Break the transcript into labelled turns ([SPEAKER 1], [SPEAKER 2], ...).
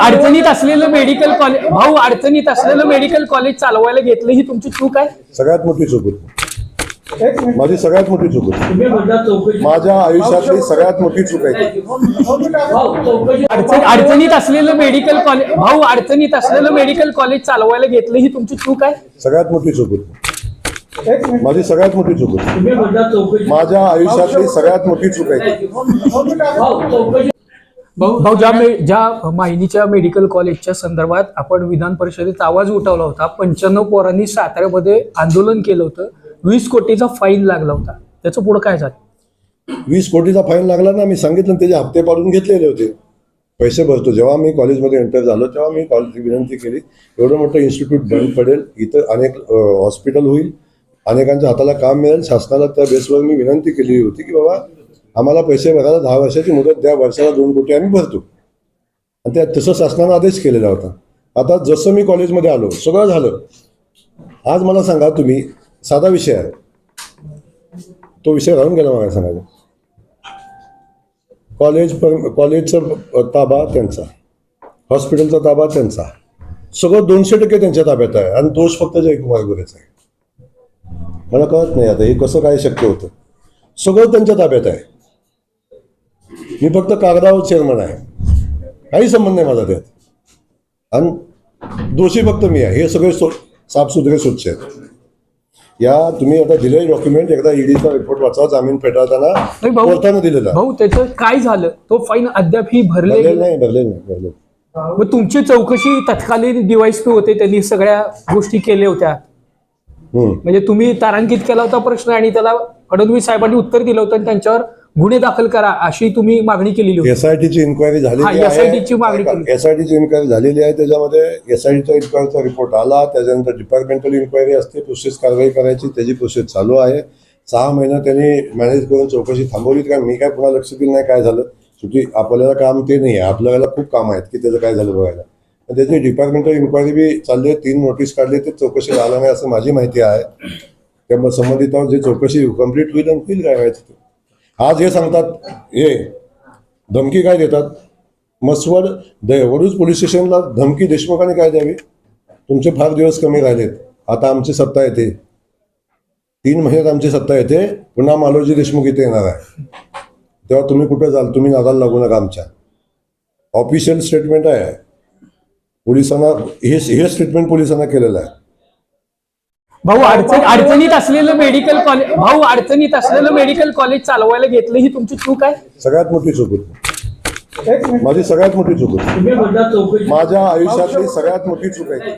[SPEAKER 1] अडचणीत असलेलं medical college भाऊ अडचणीत असलेलं मेडिकल कॉलेज चालवायला घेतलं ही तुमची चूक आहे?
[SPEAKER 2] सगळ्यात मोठी चूक होती. माझी सगळ्यात मोठी चूक होती. माझ्या आयुष्यातली सगळ्यात मोठी चूक आहे ती.
[SPEAKER 1] अडचण अडचणीत असलेलं मेडिकल कॉलेज भाऊ अडचणीत असलेलं मेडिकल कॉलेज चालवायला घेतलं ही तुमची चूक आहे?
[SPEAKER 2] सगळ्यात मोठी चूक होती. माझी सगळ्यात मोठी चूक होती. माझ्या आयुष्यातली सगळ्यात मोठी चूक आहे ती.
[SPEAKER 1] भाऊ ज्या मे- ज्या मायनीच्या मेडिकल कॉलेजच्या संदर्भात आपण विधान परिषदेत आवाज उठवला होता पंच्याण्णव पोरांनी साताऱ्यामध्ये आंदोलन केलं होतं वीस कोटीचा फाईन लागला होता. त्याचं पुढे काय झालं?
[SPEAKER 2] वीस कोटीचा फाईन लागला ना मी सांगितलं त्याचे हप्ते पाडून घेतलेले होते. पैसे भरतो. जेव्हा मी कॉलेजमध्ये एंटर झालो तेव्हा मी कॉलेज विनंती केली एवढं मोठं इन्स्टिट्यूट बंद पडेल इथं अनेक हॉस्पिटल होईल अनेकांच्या हाताला काम मिळेल शासनाला त्या बेसवर मी विनंती केली होती की बाबा आम्हाला पैसे भरायला दहा वर्षाची मुदत द्या वर्षाला दोन कोटी आम्ही भरतो. आणि त्या तसं शासनानं आदेश केलेला होता. आता जसं मी कॉलेजमध्ये आलो सगळं झालं. आज मला सांगा तुम्ही साधा विषय आहे. तो विषय राहून गेला मला सांगायला. कॉलेज पर कॉलेजचा ताबा त्यांचा हॉस्पिटलचा ताबा त्यांचा. सगळं दोनशे टक्के त्यांच्या ताब्यात आहे. आणि दोष फक्त जयकुमार गोरेचा आहे. मला कळत नाही आता हे कसं काय शक्य होतं. सगळं त्यांच्या ताब्यात आहे. मी फक्त कागदावर चेअरमन आहे. काही संबंध नाही माझा त्यात. आणि दोषी फक्त मी आहे. हे सगळे सो साफसुथरे स्वच्छ आहेत. या तुम्ही आता दिलेले डॉक्युमेंट एकदा ईडीचा रिपोर्ट वाचा जामीन फेटाळताना बोलताना दिलेला.
[SPEAKER 1] भाऊ त्याचं काय झालं? तो फाईन अद्याप ही भरले
[SPEAKER 2] भरलेलं नाही. भरलेलं नाही भरलेलं
[SPEAKER 1] मग तुमची चौकशी तत्कालीन डीवायसपी होते त्यांनी सगळ्या गोष्टी केल्या होत्या. म्हणजे तुम्ही तारांकित केला होता प्रश्न आणि त्याला फडणवीस साहेबांनी उत्तर दिलं होतं आणि त्यांच्यावर गुन्हे दाखल करा अशी तुम्ही मागणी केलेली होती.
[SPEAKER 2] एसआयटीची इन्क्वायरी
[SPEAKER 1] हा,
[SPEAKER 2] झालेली
[SPEAKER 1] SIT ची मागणी केली.
[SPEAKER 2] एसआयटीची इन्क्वायरी झालेली आहे. त्याच्यामध्ये एसआयटीचा इन्क्वायरीचा रिपोर्ट आला. त्याच्यानंतर डिपार्टमेंटल इन्क्वायरी असते. प्रोसेस कारवाई करायची. त्याची प्रोसेस चालू आहे. सहा महिना त्यांनी मॅनेज करून चौकशी थांबवली. का मी काय पुन्हा लक्ष दिलं नाही काय झालं? शेवटी आपल्याला काम ते नाही आहे. आपल्याला खूप काम आहेत की त्याचं काय झालं बघायला. पण त्याची डिपार्टमेंटल इन्क्वायरी बी चालली आहे. तीन नोटीस काढली ते चौकशी झालं नाही असं माझी माहिती आहे. त्यामुळे संबंधितांवर जे चौकशी कंप्लीट होईल आणि होईल काय व्हायचं ते. आज हे सांगतात हे धमकी काय देतात? मसवड दे वडूज पोलीस स्टेशनला धमकी देशमुखाने काय द्यावी? तुमचे फार दिवस कमी राहिलेत. आता आमची सत्ता येते. तीन महिन्यात आमची सत्ता येते. पुन्हा मालोजी देशमुख इथे येणार आहे. तेव्हा तुम्ही कुठे जाल? तुम्ही नादाला लागू नका आमच्या. ऑफिशियल स्टेटमेंट आहे. पोलिसांना हे हे स्टेटमेंट पोलिसांना केलेलं आहे.
[SPEAKER 1] भाऊ अडचण अडचणीत असलेलं मेडिकल कॉलेज भाऊ अडचणीत असलेलं मेडिकल कॉलेज चालवायला घेतलं ही तुमची चूक आहे
[SPEAKER 2] सगळ्यात मोठी चूक होती माझी सगळ्यात मोठी चूक होती माझ्या आयुष्यातली सगळ्यात मोठी चूक आहे.